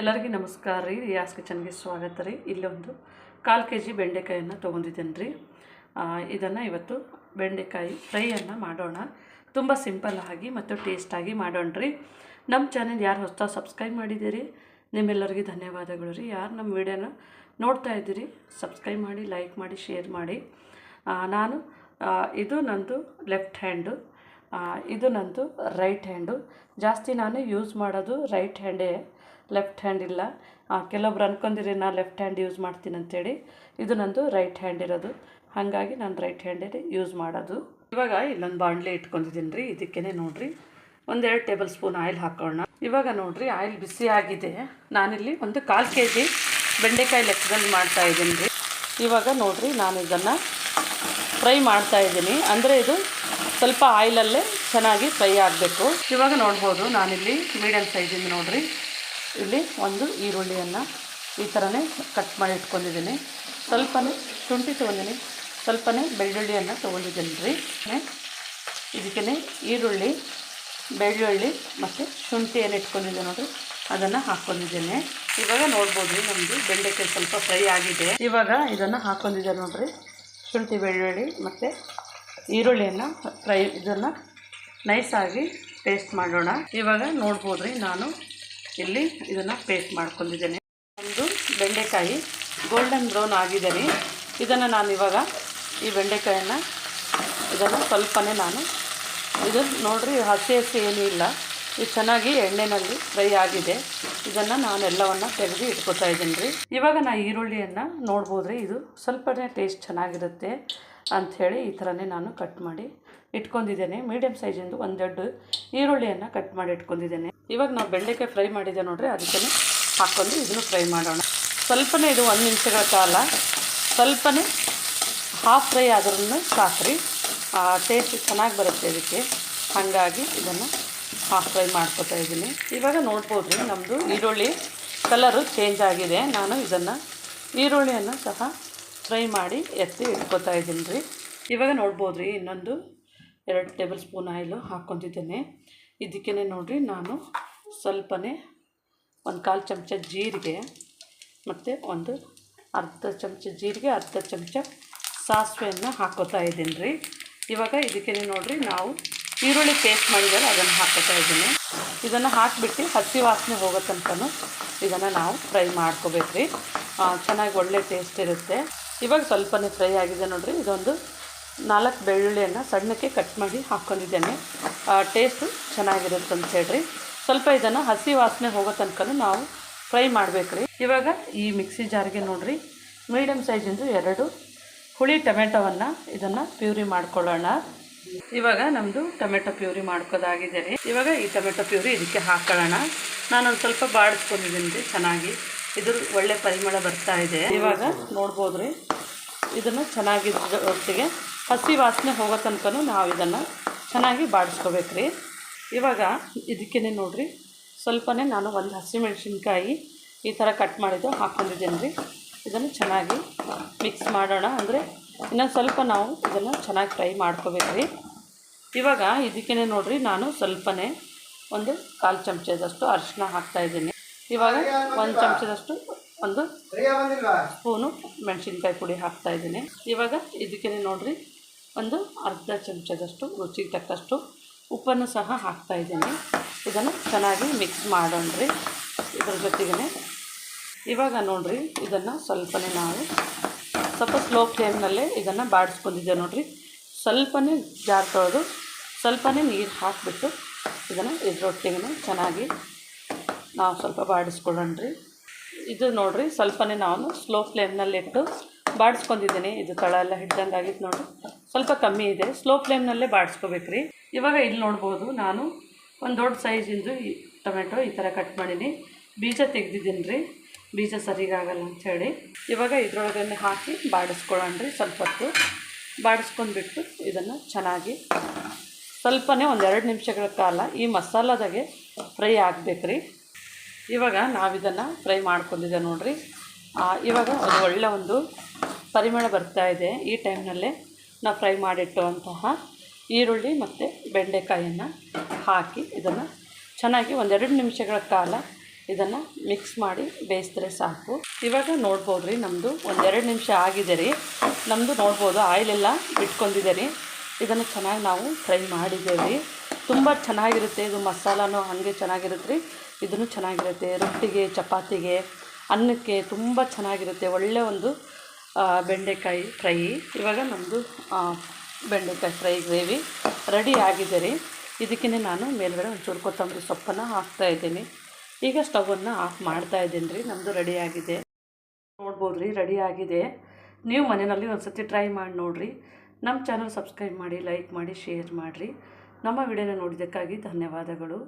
ಎಲ್ಲರಿಗೂ ನಮಸ್ಕಾರ ರೀ. ರಿಯಾಸ್ ಕಿಚನ್ಗೆ ಸ್ವಾಗತ ರೀ. ಇಲ್ಲೊಂದು ಕಾಲು ಕೆ ಜಿ ಬೆಂಡೆಕಾಯನ್ನು ತೊಗೊಂಡಿದ್ದೇನೆ ರೀ. ಇದನ್ನು ಇವತ್ತು ಬೆಂಡೆಕಾಯಿ ಫ್ರೈಯನ್ನು ಮಾಡೋಣ. ತುಂಬ ಸಿಂಪಲ್ ಆಗಿ ಮತ್ತು ಟೇಸ್ಟಾಗಿ ಮಾಡೋಣ ರೀ. ನಮ್ಮ ಚಾನೆಲ್ ಯಾರು ಹೊಸ ಸಬ್ಸ್ಕ್ರೈಬ್ ಮಾಡಿದ್ದೀರಿ? ನಿಮ್ಮೆಲ್ಲರಿಗೂ ಧನ್ಯವಾದಗಳು ರೀ. ಯಾರು ನಮ್ಮ ವಿಡಿಯೋನ ನೋಡ್ತಾ ಇದ್ದೀರಿ, ಸಬ್ಸ್ಕ್ರೈಬ್ ಮಾಡಿ, ಲೈಕ್ ಮಾಡಿ, ಶೇರ್ ಮಾಡಿ. ನಾನು ಇದು ನಂದು ಲೆಫ್ಟ್ ಹ್ಯಾಂಡು. ಇದು ನಂದು ರೈಟ್ ಹ್ಯಾಂಡು. ಜಾಸ್ತಿ ನಾನು ಯೂಸ್ ಮಾಡೋದು ರೈಟ್ ಹ್ಯಾಂಡೇ. ಲೆಫ್ಟ್ ಹ್ಯಾಂಡ್ ಇಲ್ಲ. ಕೆಲವೊಬ್ರು ಅನ್ಕೊಂಡಿರಿ ನಾನು ಲೆಫ್ಟ್ ಹ್ಯಾಂಡ್ ಯೂಸ್ ಮಾಡ್ತೀನಿ ಅಂತೇಳಿ. ಇದು ನಂದು ರೈಟ್ ಹ್ಯಾಂಡ್ ಇರೋದು. ಹಾಗಾಗಿ ನಾನು ರೈಟ್ ಹ್ಯಾಂಡೇ ಯೂಸ್ ಮಾಡೋದು. ಇವಾಗ ಇಲ್ಲೊಂದು ಬಾಂಡ್ಲಿ ಇಟ್ಕೊಂಡಿದ್ದೀನಿ ರೀ ಇದಕ್ಕೇ ನೋಡಿರಿ. ಒಂದೆರಡು ಟೇಬಲ್ ಸ್ಪೂನ್ ಆಯಿಲ್ ಹಾಕೋಣ. ಇವಾಗ ನೋಡಿರಿ, ಆಯಿಲ್ ಬಿಸಿ ಆಗಿದೆ. ನಾನಿಲ್ಲಿ ಒಂದು ಕಾಲು ಕೆ ಜಿ ಬೆಂಡೆಕಾಯಿ ಲೆಕ್ಕದಲ್ಲಿ ಮಾಡ್ತಾ ಇದ್ದೀನಿ ರೀ ಇವಾಗ ನೋಡಿರಿ, ನಾನು ಇದನ್ನು ಫ್ರೈ ಮಾಡ್ತಾ ಇದ್ದೀನಿ. ಅಂದರೆ ಇದು ಸ್ವಲ್ಪ ಆಯಿಲಲ್ಲೇ ಚೆನ್ನಾಗಿ ಫ್ರೈ ಆಗಬೇಕು. ಇವಾಗ ನೋಡ್ಬೋದು, ನಾನಿಲ್ಲಿ ಮೀಡಿಯಮ್ ಸೈಜಿಂದ ನೋಡಿರಿ. ಇಲ್ಲಿ ಒಂದು ಈರುಳ್ಳಿಯನ್ನು ಈ ಥರನೇ ಕಟ್ ಮಾಡಿ ಇಟ್ಕೊಂಡಿದ್ದೀನಿ. ಸ್ವಲ್ಪನೇ ಶುಂಠಿ ತೊಗೊಂಡಿನಿ. ಸ್ವಲ್ಪನೇ ಬೆಳ್ಳುಳ್ಳಿಯನ್ನು ತೊಗೊಂಡಿದ್ದೀನಿ ರೀ ಇದಕ್ಕೆ ಈರುಳ್ಳಿ, ಬೆಳ್ಳುಳ್ಳಿ ಮತ್ತು ಶುಂಠಿ ಏನು ಇಟ್ಕೊಂಡಿದ್ದೆ ನೋಡಿರಿ, ಅದನ್ನು ಹಾಕ್ಕೊಂಡಿದ್ದೇನೆ ಇವಾಗ ನೋಡ್ಬೋದು ನಮ್ಮದು ಬೆಂಡೆಕಾಯಿ ಸ್ವಲ್ಪ ಫ್ರೈ ಆಗಿದೆ. ಇವಾಗ ಇದನ್ನು ಹಾಕ್ಕೊಂಡಿದ್ದೆ ನೋಡಿರಿ, ಶುಂಠಿ, ಬೆಳ್ಳುಳ್ಳಿ ಮತ್ತು ಈರುಳ್ಳಿಯನ್ನು ಫ್ರೈ ಇದನ್ನು ನೈಸಾಗಿ ಟೇಸ್ಟ್ ಮಾಡೋಣ. ಇವಾಗ ನೋಡ್ಬೋದು ರೀ ನಾನು ಇಲ್ಲಿ ಇದನ್ನು ಪೇಸ್ಟ್ ಮಾಡ್ಕೊಂಡಿದ್ದೇನೆ. ಒಂದು ಬೆಂಡೆಕಾಯಿ ಗೋಲ್ಡನ್ ಬ್ರೌನ್ ಆಗಿದೆ ರೀ ಇದನ್ನು ನಾನು ಇವಾಗ ಈ ಬೆಂಡೆಕಾಯನ್ನು ಇದನ್ನು ಸ್ವಲ್ಪನೇ ನಾನು ಇದು ನೋಡಿರಿ ಹಸಿ ಹಸಿ ಏನೂ ಇಲ್ಲ. ಇದು ಚೆನ್ನಾಗಿ ಎಣ್ಣೆನಲ್ಲಿ ಫ್ರೈ ಆಗಿದೆ. ಇದನ್ನು ನಾನು ಎಲ್ಲವನ್ನು ತೆಗೆದು ಇಟ್ಕೊತಾ ಇದ್ದೀನಿ ರೀ. ಇವಾಗ ನಾ ಈರುಳ್ಳಿಯನ್ನು ನೋಡ್ಬೋದು ರೀ ಇದು ಸ್ವಲ್ಪನೇ ಟೇಸ್ಟ್ ಚೆನ್ನಾಗಿರುತ್ತೆ ಅಂಥೇಳಿ ಈ ಥರನೇ ನಾನು ಕಟ್ ಮಾಡಿ ಇಟ್ಕೊಂಡಿದ್ದೇನೆ. ಮೀಡಿಯಮ್ ಸೈಜಿಂದು ಒಂದೆರಡು ಈರುಳ್ಳಿಯನ್ನು ಕಟ್ ಮಾಡಿ ಇಟ್ಕೊಂಡಿದ್ದೇನೆ. ಇವಾಗ ನಾವು ಬೆಂಡೆಕಾಯಿ ಫ್ರೈ ಮಾಡಿದ್ದೆ ನೋಡ್ರಿ ಅದಕ್ಕೆ ಹಾಕ್ಕೊಂಡು ಇದನ್ನು ಫ್ರೈ ಮಾಡೋಣ. ಸ್ವಲ್ಪನೇ ಇದು ಒಂದು ನಿಮಿಷಗಳ ಕಾಲ. ಸ್ವಲ್ಪನೇ ಹಾಫ್ ಫ್ರೈ ಆದ್ರೂ ಸಾಕ್ರಿ. ಟೇಸ್ಟ್ ಚೆನ್ನಾಗಿ ಬರುತ್ತೆ ಇದಕ್ಕೆ. ಹಾಗಾಗಿ ಇದನ್ನು ಹಾಫ್ ಫ್ರೈ ಮಾಡ್ಕೊತಾ ಇದ್ದೀನಿ. ಇವಾಗ ನೋಡ್ಬೋದು ರೀ ನಮ್ಮದು ಈರುಳ್ಳಿ ಕಲರು ಚೇಂಜ್ ಆಗಿದೆ. ನಾನು ಇದನ್ನು ಈರುಳ್ಳಿಯನ್ನು ಸಹ ಫ್ರೈ ಮಾಡಿ ಎತ್ತಿ ಇಟ್ಕೋತಾ ಇದ್ದೀನಿ ರೀ ಇವಾಗ ನೋಡ್ಬೋದು ರೀ ಇನ್ನೊಂದು ಎರಡು ಟೇಬಲ್ ಸ್ಪೂನ್ ಆಯಿಲು ಹಾಕ್ಕೊತಿದ್ದೇನೆ ಇದಕ್ಕೇ ನೋಡಿರಿ, ನಾನು ಸ್ವಲ್ಪನೇ ಒಂದು ಕಾಲು ಚಮಚ ಜೀರಿಗೆ ಮತ್ತು ಒಂದು ಅರ್ಧ ಚಮಚ ಜೀರಿಗೆ, ಅರ್ಧ ಚಮಚ ಸಾಸಿವೆಯನ್ನು ಹಾಕೋತಾ ಇದ್ದೀನಿ ರೀ ಇವಾಗ ಇದಕ್ಕೆ ನೋಡಿರಿ, ನಾವು ಈರುಳ್ಳಿ ಪೇಸ್ಟ್ ಮಾಡಿದರೆ ಅದನ್ನು ಹಾಕೋತಾ ಇದ್ದೀನಿ. ಇದನ್ನು ಹಾಕಿಬಿಟ್ಟು ಹಸಿ ವಾಸನೆ ಹೋಗೋ ತನಕನೂ ಇದನ್ನು ನಾವು ಫ್ರೈ ಮಾಡ್ಕೋಬೇಕು ರೀ ಚೆನ್ನಾಗಿ ಒಳ್ಳೆ ಟೇಸ್ಟ್ ಇರುತ್ತೆ. ಇವಾಗ ಸ್ವಲ್ಪನೇ ಫ್ರೈ ಆಗಿದೆ ನೋಡಿರಿ, ಇದೊಂದು ನಾಲ್ಕು ಬೆಳ್ಳುಳ್ಳಿಯನ್ನು ಸಣ್ಣಕ್ಕೆ ಕಟ್ ಮಾಡಿ ಹಾಕ್ಕೊಂಡಿದ್ದೇನೆ. ಟೇಸ್ಟು ಚೆನ್ನಾಗಿರುತ್ತೆ ಅಂತ ಹೇಳ್ರಿ. ಸ್ವಲ್ಪ ಇದನ್ನು ಹಸಿ ವಾಸನೆ ಹೋಗೋ ತನಕ ನಾವು ಫ್ರೈ ಮಾಡಬೇಕು ಇವಾಗ ಈ ಮಿಕ್ಸಿ ಜಾರಿಗೆ ನೋಡಿರಿ. ಮೀಡಿಯಮ್ ಸೈಜಿಂದು ಎರಡು ಹುಳಿ ಟೊಮೆಟೊವನ್ನು ಇದನ್ನು ಪ್ಯೂರಿ ಮಾಡ್ಕೊಳ್ಳೋಣ. ಇವಾಗ ನಮ್ಮದು ಟೊಮೆಟೊ ಪ್ಯೂರಿ ಮಾಡ್ಕೋದಾಗಿದೆ ರೀ. ಇವಾಗ ಈ ಟೊಮೆಟೊ ಪ್ಯೂರಿ ಇದಕ್ಕೆ ಹಾಕೊಳ್ಳೋಣ. ನಾನೊಂದು ಸ್ವಲ್ಪ ಬಾಡಿಸ್ಕೊಂಡಿದ್ದೀನಿ ರೀ, ಚೆನ್ನಾಗಿ. ಇದ್ರ ಒಳ್ಳೆ ಪರಿಮಳ ಬರ್ತಾ ಇದೆ. ಇವಾಗ ನೋಡ್ಬೋದು ರೀ ಇದನ್ನು ಚೆನ್ನಾಗಿದ್ದ ಒಟ್ಟಿಗೆ ಹಸಿ ವಾಸನೆ ಹೋಗೋ ತನಕ ನಾವು ಇದನ್ನು ಚೆನ್ನಾಗಿ ಬಾಡಿಸ್ಕೋಬೇಕು ರೀ ಇವಾಗ ಇದಕ್ಕೇ ನೋಡಿರಿ ಸ್ವಲ್ಪನೇ ನಾನು ಒಂದು ಹಸಿಮೆಣಸಿನ್ಕಾಯಿ ಈ ಥರ ಕಟ್ ಮಾಡಿದ್ದು ಹಾಕ್ಕೊಂಡಿದ್ದೀನಿ ರೀ ಇದನ್ನು ಚೆನ್ನಾಗಿ ಮಿಕ್ಸ್ ಮಾಡೋಣ ಅಂದರೆ ಇನ್ನೊಂದು ಸ್ವಲ್ಪ ನಾವು ಇದನ್ನು ಚೆನ್ನಾಗಿ ಫ್ರೈ ಮಾಡ್ಕೋಬೇಕು ರೀ ಇವಾಗ ಇದಕ್ಕೇ ನೋಡಿರಿ ನಾನು ಸ್ವಲ್ಪನೇ ಒಂದು ಕಾಲು ಚಮಚದಷ್ಟು ಅರಿಶಿನ ಹಾಕ್ತಾಯಿದ್ದೀನಿ ಇವಾಗ ಒಂದು ಚಮಚದಷ್ಟು ಒಂದು ಸ್ಪೂನು ಮೆಣಸಿನ್ಕಾಯಿ ಪುಡಿ ಹಾಕ್ತಾಯಿದ್ದೀನಿ ಇವಾಗ ಇದಕ್ಕೇ ನೋಡಿರಿ ಒಂದು ಅರ್ಧ ಚಮಚದಷ್ಟು, ರುಚಿಗೆ ತಕ್ಕಷ್ಟು ಉಪ್ಪನ್ನು ಸಹ ಹಾಕ್ತಾ ಇದ್ದೀನಿ. ಇದನ್ನು ಚೆನ್ನಾಗಿ ಮಿಕ್ಸ್ ಮಾಡೋಣ್ರಿ. ಇದ್ರ ಜೊತೆಗೇ ಇವಾಗ ನೋಡ್ರಿ, ಇದನ್ನು ಸ್ವಲ್ಪನೇ ನಾವು ಸ್ವಲ್ಪ ಸ್ಲೋ ಫ್ಲೇಮ್ನಲ್ಲೇ ಇದನ್ನು ಬಾಡಿಸ್ಕೊಂಡಿದ್ದೆ ನೋಡಿರಿ. ಸ್ವಲ್ಪನೇ ಜಾರ್ ತೊಳೆದು ಸ್ವಲ್ಪನೇ ನೀರು ಹಾಕಿಬಿಟ್ಟು ಇದನ್ನು ಇದ್ರೊಟ್ಟಿಗೆ ಚೆನ್ನಾಗಿ ನಾವು ಸ್ವಲ್ಪ ಬಾಡಿಸ್ಕೊಳ್ಳೋಣ್ರಿ. ಇದು ನೋಡಿರಿ, ಸ್ವಲ್ಪನೇ ನಾನು ಸ್ಲೋ ಫ್ಲೇಮ್ನಲ್ಲಿಟ್ಟು ಬಾಡಿಸ್ಕೊಂಡಿದ್ದೀನಿ. ಇದು ತಳ ಎಲ್ಲ ಹಿಡ್ದಂಗೆ ಆಗಿತ್ತು ನೋಡಿ. ಸ್ವಲ್ಪ ಕಮ್ಮಿ ಇದೆ. ಸ್ಲೋ ಫ್ಲೇಮ್ನಲ್ಲೇ ಬಾಡಿಸ್ಕೋಬೇಕು ರೀ ಇವಾಗ ಇಲ್ಲಿ ನೋಡ್ಬೋದು ನಾನು ಒಂದು ದೊಡ್ಡ ಸೈಜಿಂದು ಟೊಮೆಟೊ ಈ ಥರ ಕಟ್ ಮಾಡೀನಿ. ಬೀಜ ತೆಗ್ದಿದ್ದೀನಿ ರೀ ಬೀಜ ಸರಿಗಾಗಲ್ಲ ಅಂಥೇಳಿ ಇವಾಗ ಇದ್ರೊಳಗನೆ ಹಾಕಿ ಬಾಡಿಸ್ಕೊಳ್ಳೋಣ ರೀ ಸ್ವಲ್ಪ ಹೊತ್ತು. ಬಾಡಿಸ್ಕೊಂಡ್ಬಿಟ್ಟು ಇದನ್ನು ಚೆನ್ನಾಗಿ ಸ್ವಲ್ಪನೇ ಒಂದು ಎರಡು ನಿಮಿಷಗಳ ಕಾಲ ಈ ಮಸಾಲದಾಗೆ ಫ್ರೈ ಆಗಬೇಕು ರೀ ಇವಾಗ ನಾವಿದನ್ನು ಫ್ರೈ ಮಾಡ್ಕೊಂಡಿದ್ದೆ ನೋಡಿರಿ. ಇವಾಗ ಅದು ಒಳ್ಳೆ ಒಂದು ಪರಿಮಳ ಬರ್ತಾ ಇದೆ ಈ ಟೈಮ್ನಲ್ಲೇ ನಾವು ಫ್ರೈ ಮಾಡಿಟ್ಟುವಂತಹ ಈರುಳ್ಳಿ ಮತ್ತು ಬೆಂಡೆಕಾಯಿಯನ್ನು ಹಾಕಿ ಇದನ್ನು ಚೆನ್ನಾಗಿ ಒಂದೆರಡು ನಿಮಿಷಗಳ ಕಾಲ ಇದನ್ನು ಮಿಕ್ಸ್ ಮಾಡಿ ಬೇಯಿಸಿದ್ರೆ ಸಾಕು. ಇವಾಗ ನೋಡ್ಬೋದು ರೀ ನಮ್ಮದು ಒಂದೆರಡು ನಿಮಿಷ ಆಗಿದೆ ರೀ. ನಮ್ಮದು ನೋಡ್ಬೋದು ಆಯಿಲೆಲ್ಲ ಇಟ್ಕೊಂಡಿದೆ ರೀ. ಇದನ್ನು ಚೆನ್ನಾಗಿ ನಾವು ಫ್ರೈ ಮಾಡಿದ್ದೇವೆ ರೀ. ತುಂಬ ಚೆನ್ನಾಗಿರುತ್ತೆ ಇದು ಮಸಾಲನೂ ಹಾಗೆ ಚೆನ್ನಾಗಿರುತ್ತೆ ರೀ. ಇದನ್ನು ಚೆನ್ನಾಗಿರುತ್ತೆ ರೊಟ್ಟಿಗೆ, ಚಪಾತಿಗೆ, ಅನ್ನಕ್ಕೆ ತುಂಬ ಚೆನ್ನಾಗಿರುತ್ತೆ. ಒಳ್ಳೆಯ ಒಂದು ಬೆಂಡೆಕಾಯಿ ಫ್ರೈ. ಇವಾಗ ನಮ್ಮದು ಬೆಂಡೆಕಾಯಿ ಫ್ರೈ ಗ್ರೇವಿ ರೆಡಿ ಆಗಿದೆ ರೀ. ಇದಕ್ಕೇ ನಾನು ಮೇಲ್ಗಡೆ ಒಂಚೂರು ಕೊತ್ತಂಬರಿ ಸೊಪ್ಪನ್ನು ಹಾಕ್ತಾ ಇದ್ದೀನಿ. ಈಗ ಸ್ಟವನ್ನು ಆಫ್ ಮಾಡ್ತಾ ಇದ್ದೀನಿ ರೀ. ನಮ್ಮದು ರೆಡಿ ಆಗಿದೆ. ನೋಡ್ಬೋದು ರೀ, ರೆಡಿ ಆಗಿದೆ. ನೀವು ಮನೆಯಲ್ಲಿ ಒಂದು ಸತಿ ಟ್ರೈ ಮಾಡಿ ನೋಡಿರಿ. ನಮ್ಮ ಚಾನಲ್ ಸಬ್ಸ್ಕ್ರೈಬ್ ಮಾಡಿ, ಲೈಕ್ ಮಾಡಿ, ಶೇರ್ ಮಾಡಿರಿ. ನಮ್ಮ ವಿಡಿಯೋನ ನೋಡಿದ್ದಕ್ಕಾಗಿ ಧನ್ಯವಾದಗಳು.